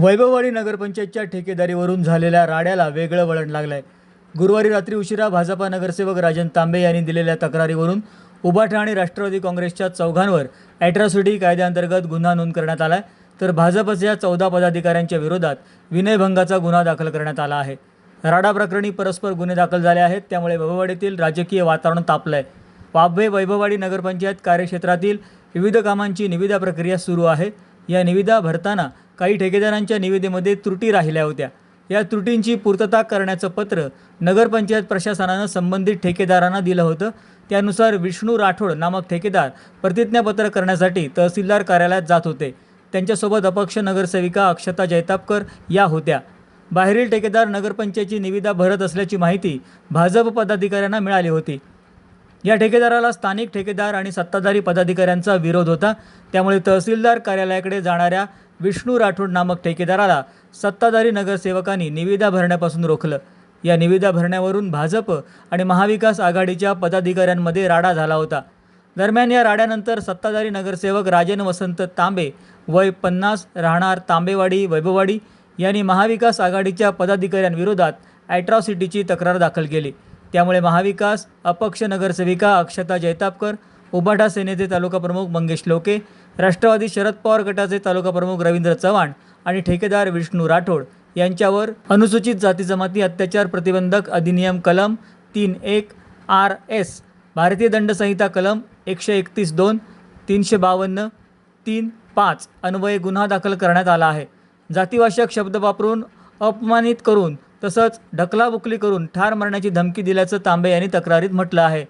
वैभववाडी नगरपंचायतच्या ठेकेदारीवरून झालेल्या राड्याला वेगळं वळण लागलंय. गुरुवारी रात्री उशिरा भाजपा नगरसेवक राजन तांबे यांनी दिलेल्या तक्रारीवरून उबाठा आणि राष्ट्रवादी काँग्रेसच्या चौघांवर ॲट्रॉसिटी कायद्याअंतर्गत गुन्हा नोंद करण्यात आलाय. तर भाजपच्या चौदा पदाधिकाऱ्यांच्या विरोधात विनयभंगाचा गुन्हा दाखल करण्यात आला आहे. राडा प्रकरणी परस्पर गुन्हे दाखल झाले आहेत. त्यामुळे वैभववाडीतील राजकीय वातावरण तापलंय. वाभे वैभववाडी नगरपंचायत कार्यक्षेत्रातील विविध कामांची निविदा प्रक्रिया सुरू आहे. या निविदा भरताना काही ठेकेदारांच्या निविदेमध्ये त्रुटी राहिल्या होत्या. या त्रुटींची पूर्तता करण्याचं पत्र नगरपंचायत प्रशासनानं संबंधित ठेकेदारांना दिलं होतं. त्यानुसार विष्णू राठोड नामक ठेकेदार प्रतिज्ञापत्र करण्यासाठी तहसीलदार कार्यालयात जात होते. त्यांच्यासोबत अपक्ष नगरसेविका अक्षता जैतापकर या होत्या. बाहेरील ठेकेदार नगरपंचायतची निविदा भरत असल्याची माहिती भाजप पदाधिकाऱ्यांना मिळाली होती. या ठेकेदाराला स्थानिक ठेकेदार आणि सत्ताधारी पदाधिकाऱ्यांचा विरोध होता. त्यामुळे तहसीलदार कार्यालयाकडे जाणाऱ्या विष्णू राठोड नामक ठेकेदाराला सत्ताधारी नगरसेवकांनी निविदा भरण्यापासून रोखलं. या निविदा भरण्यावरून भाजप आणि महाविकास आघाडीच्या पदाधिकाऱ्यांमध्ये राडा झाला होता. दरम्यान या राड्यानंतर सत्ताधारी नगरसेवक राजन वसंत तांबे वय पन्नास राहणार तांबेवाडी वैभववाडी यांनी महाविकास आघाडीच्या पदाधिकाऱ्यांविरोधात ॲट्रॉसिटीची तक्रार दाखल केली. त्यामुळे महाविकास अपक्ष नगरसेविका अक्षता जैतापकर उबाठा सेनेचे तालुका प्रमुख मंगेश लोके राष्ट्रवादी शरद पवार गटाचे तालुका प्रमुख रवींद्र चव्हाण आणि ठेकेदार विष्णू राठोड यांच्यावर अनुसूचित जाती जमाती अत्याचार प्रतिबंधक अधिनियम कलम तीन एक आर एस भारतीय दंडसंहिता कलम एकशे एकतीस दोन तीनशे बावन्न तीन पाच अन्वये गुन्हा दाखल करण्यात आला आहे. जातीवाचक शब्द वापरून अपमानित करून तसंच ढकलाबुकली करून ठार मारण्याची धमकी दिल्याचं तांबे यांनी तक्रारीत म्हटलं आहे.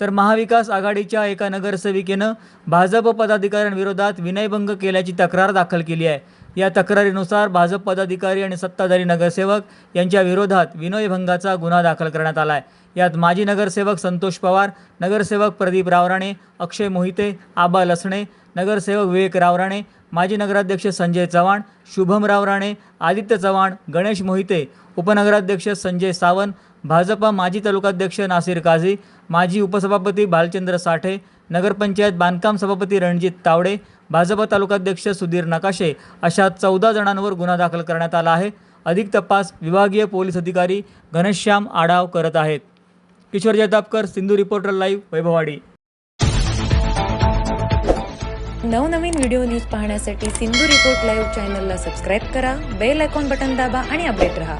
तर महाविकास आघाडीच्या एका नगरसेविकेनं भाजप पदाधिकाऱ्यांविरोधात विनयभंग केल्याची तक्रार दाखल केली आहे. या तक्रारीनुसार भाजप पदाधिकारी आणि सत्ताधारी नगरसेवक यांच्या विरोधात विनयभंगाचा गुन्हा दाखल करण्यात आला आहे यात माजी नगरसेवक संतोष पवार नगरसेवक प्रदीप रावराणे अक्षय मोहिते आबा लसणे नगरसेवक विवेक रावराणे माजी नगराध्यक्ष संजय चव्हाण शुभम रावराणे आदित्य चव्हाण गणेश मोहिते उपनगराध्यक्ष संजय सावंत भाजपा माजी तालुकाध्यक्ष नासिर काझी माजी उपसभापती भालचंद्र साठे नगरपंचायत बांधकाम सभापती रणजित तावडे भाजप तालुकाध्यक्ष सुधीर नकाशे अशा चौदा जणांवर गुन्हा दाखल करण्यात आला आहे. अधिक तपास विभागीय पोलीस अधिकारी घनश्याम आढाव करत आहेत. किशोर जैतापकर सिंधू रिपोर्टर लाईव्ह वैभवाडी नवनवीन व्हिडिओ न्यूज पाहण्यासाठी सिंधू रिपोर्ट लाईव्ह चॅनलला सबस्क्राईब करा बेल आयकॉन बटन दाबा आणि अपडेट रहा.